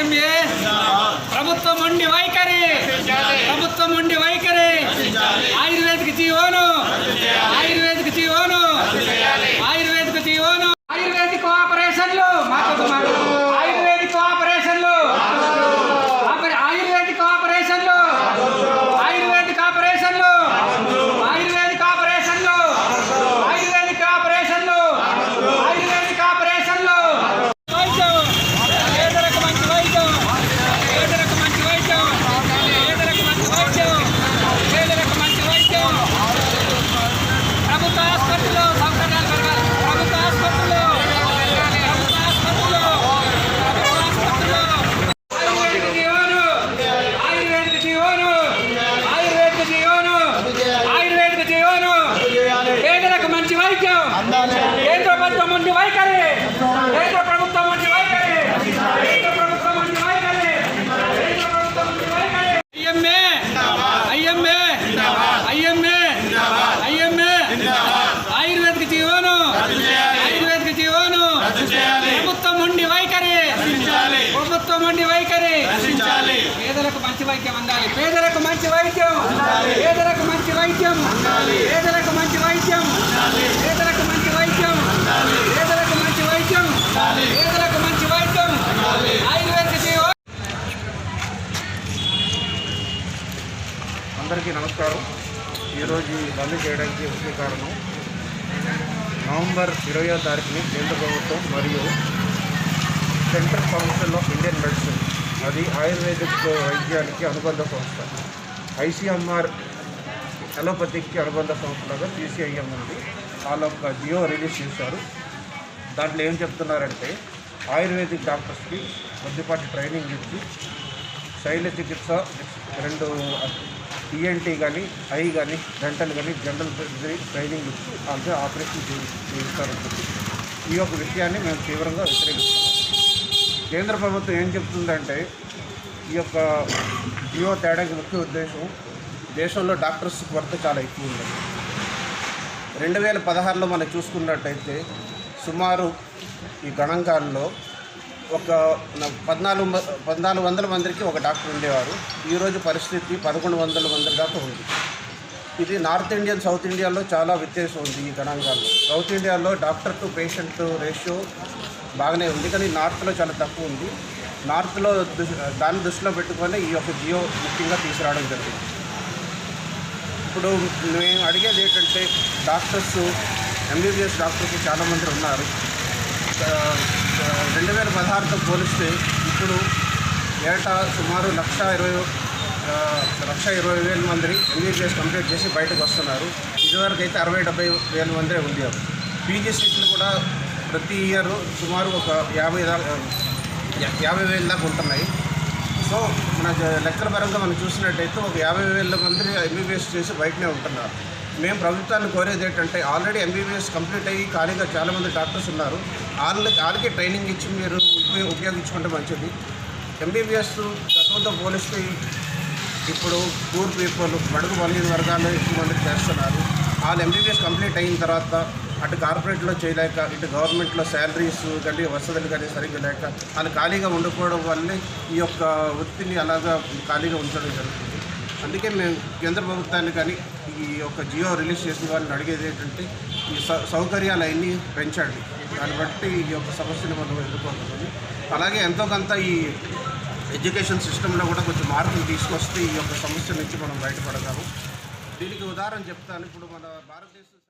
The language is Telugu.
ఐఎంఏ ప్రభుత్వం ఉండి వైఖరి. ప్రభుత్వం ఉండి వైఖరి ఆయుర్వేదిక జీవోను ఆయుర్వేదిక జీవోను ఆయుర్వేదిక జీవోను ఆయుర్వేదిక్ ఆపరేషన్లు మాకు మాకు ఆయుర్వేదిక్ ఆపరేషన్లు ఆపరే- ఆయుర్వేదిక్ ఆపరేషన్లు ఆయుర్వేదిక్ ఆపరేషన్లు ఆయుర్వేదిక్ ఆపరేషన్లు ఆయుర్వేదిక్ ఆపరేషన్లు ఆయుర్వేదిక్ ఆపరేషన్లు వైద్యం పేదలకు మంచి వైద్యం పేదలకు మంచి వైద్యం పేదలకు మంచి వైద్యం పేదలకు మంచి వైద్యం ప్రభుత్వ ఆసుపత్రిలో సౌకర్యాలు పెరగాలి ప్రభుత్వ ఆసుపత్రిలో ప్రభుత్వ ఆసుపత్రిలో ప్రభుత్వ ఆసుపత్రిలో ఆయుర్వేదిక జీవోను ఆయుర్వేదిక జీవోను ఆయుర్వేదిక జీవోను ఆయుర్వేదిక జీవోను వైద్యం కేంద్ర ప్రభుత్వం ఉండి వైఖరి. కేంద్ర ప్రభుత్వం ఉండి వైఖరి. కేంద్ర ప్రభుత్వం ఉండి వైఖరి. కేంద్ర ప్రభుత్వం ఉండి వైఖరి. ఐఎంఏ. ఐఎంఏ. ఐఎంఏ. ఐఎంఏ. ఆయుర్వేదిక జీవోను. ఆయుర్వేదిక జీవోను. ప్రభుత్వం ఉండి వైఖరి. ప్రభుత్వం ఉండి వైఖరి. పేదలకు మంచి వైద్యం అందాలి. పేదలకు మంచి వైద్యం. పేదలకు మంచి వైద్యం పేదలకు మంచి వైద్యం పేదలకు మంచి వైద్యం పేదలకు మంచి వైద్యం ఆయుర్వేదిక జీవో అందరికీ నమస్కారం. ఈరోజు బంద్ చేయడానికి ముఖ్య కారణం నవంబర్ ఇరవయో తారీఖుని కేంద్ర ప్రభుత్వం మరియు central council of Indian medicine అది ఆయుర్వేదిక్ వైద్యానికి అనుబంధ సంస్థ. ఐసీఎంఆర్ అలోపతికి అనుబంధ సంస్థలాగా సిసిఐఎం ఉంది. వాళ్ళ ఒక జియో రిలీజ్ చేశారు. దాంట్లో ఏం చెప్తున్నారంటే ఆయుర్వేదిక్ డాక్టర్స్కి కొద్దిపాటి ట్రైనింగ్ ఇచ్చి శైల చికిత్స రెండు ఈఎన్టీ కానీ ఐ కానీ డెంటల్ కానీ జనరల్ ట్రైనింగ్ ఇచ్చి అంటే ఆపరేషన్ చేయిస్తారని చెప్పి ఈ యొక్క విషయాన్ని మేము తీవ్రంగా వ్యతిరేకిస్తున్నాం. కేంద్ర ప్రభుత్వం ఏం చెప్తుందంటే ఈ యొక్క జియో తేడాకి ముఖ్య ఉద్దేశం దేశంలో డాక్టర్స్ కొరత చాలా ఎక్కువ ఉంది రెండు వేల పదహారులో మనం చూసుకున్నట్టయితే సుమారు ఈ గణాంకాల్లో ఒక పద్నాలుగు మ- పద్నాలుగు వందల మందికి ఒక డాక్టర్ ఉండేవారు. ఈరోజు పరిస్థితి పదకొండు వందల మంది దాకా ఉంది. ఇది నార్త్ ఇండియన్ సౌత్ ఇండియాలో చాలా వ్యత్యాసం ఉంది ఈ గణాంకాల్లో సౌత్ ఇండియాలో డాక్టర్ టు పేషెంట్ రేషియో బాగానే ఉంది కానీ నార్త్లో చాలా తక్కువ ఉంది. నార్త్లో దాన్ని దృష్టిలో పెట్టుకొని ఈ యొక్క జియో ముఖ్యంగా తీసుకురావడం జరిగింది. ఇప్పుడు మేము అడిగేది ఏంటంటే డాక్టర్స్ ఎంబీబీఎస్ డాక్టర్స్ చాలామంది ఉన్నారు. రెండు వేల పదహారుతో పోలిస్తే ఇప్పుడు ఏటా సుమారు లక్ష ఇరవై లక్ష ఇరవై వేల మంది ఎంబీబీఎస్ కంప్లీట్ చేసి బయటకు వస్తున్నారు. ఇదివరకు అయితే అరవై డెబ్బై వేల మందే ఉండేవారు పీజీ సీట్లు కూడా ప్రతి ఇయర్ సుమారు ఒక యాభై దాకా యాభై వేల దాకా ఉంటున్నాయి. సో మన లెక్కల పరంగా మనం చూసినట్టయితే ఒక యాభై వేల మంది ఎంబీబీఎస్ చేసి బయటనే ఉంటున్నారు. మేము ప్రభుత్వాన్ని కోరేది ఏంటంటే ఆల్రెడీ ఎంబీబీఎస్ కంప్లీట్ అయ్యి ఖాళీగా చాలామంది డాక్టర్స్ ఉన్నారు. వాళ్ళకి వాళ్ళకి ట్రైనింగ్ ఇచ్చి మీరు ఉపయోగించుకుంటే మంచిది. ఎంబీబీఎస్ గతంతో పోలిస్తే ఇప్పుడు పూర్ పీపుల్ బడుగు బలహీన వర్గాలు ఎక్కువ మంది చేస్తున్నారు. వాళ్ళు ఎంబీబీఎస్ కంప్లీట్ అయిన తర్వాత అటు కార్పొరేట్లో చేయలేక ఇటు గవర్నమెంట్లో శాలరీస్ కానీ వసతులు కానీ సరిగ్గా లేక వాళ్ళు ఖాళీగా ఉండిపోవడం వల్లే ఈ యొక్క వృత్తిని అలాగా ఖాళీగా ఉంచడం జరుగుతుంది. అందుకే మేము కేంద్ర ప్రభుత్వాన్ని కానీ ఈ యొక్క జియో రిలీజ్ చేసిన వాళ్ళని అడిగేది ఏంటంటే ఈ సౌ- సౌకర్యాలు అవన్నీ పెంచండి. దాన్ని బట్టి ఈ యొక్క సమస్యను మనం ఎదుర్కొంటుంది అలాగే ఎంతో కొంత ఈ ఎడ్యుకేషన్ సిస్టంలో కూడా కొంచెం మార్పులు తీసుకొస్తే ఈ యొక్క సమస్య నుంచి మనం బయటపడగలం. దీనికి ఉదాహరణ చెప్తాను. ఇప్పుడు మన భారతదేశం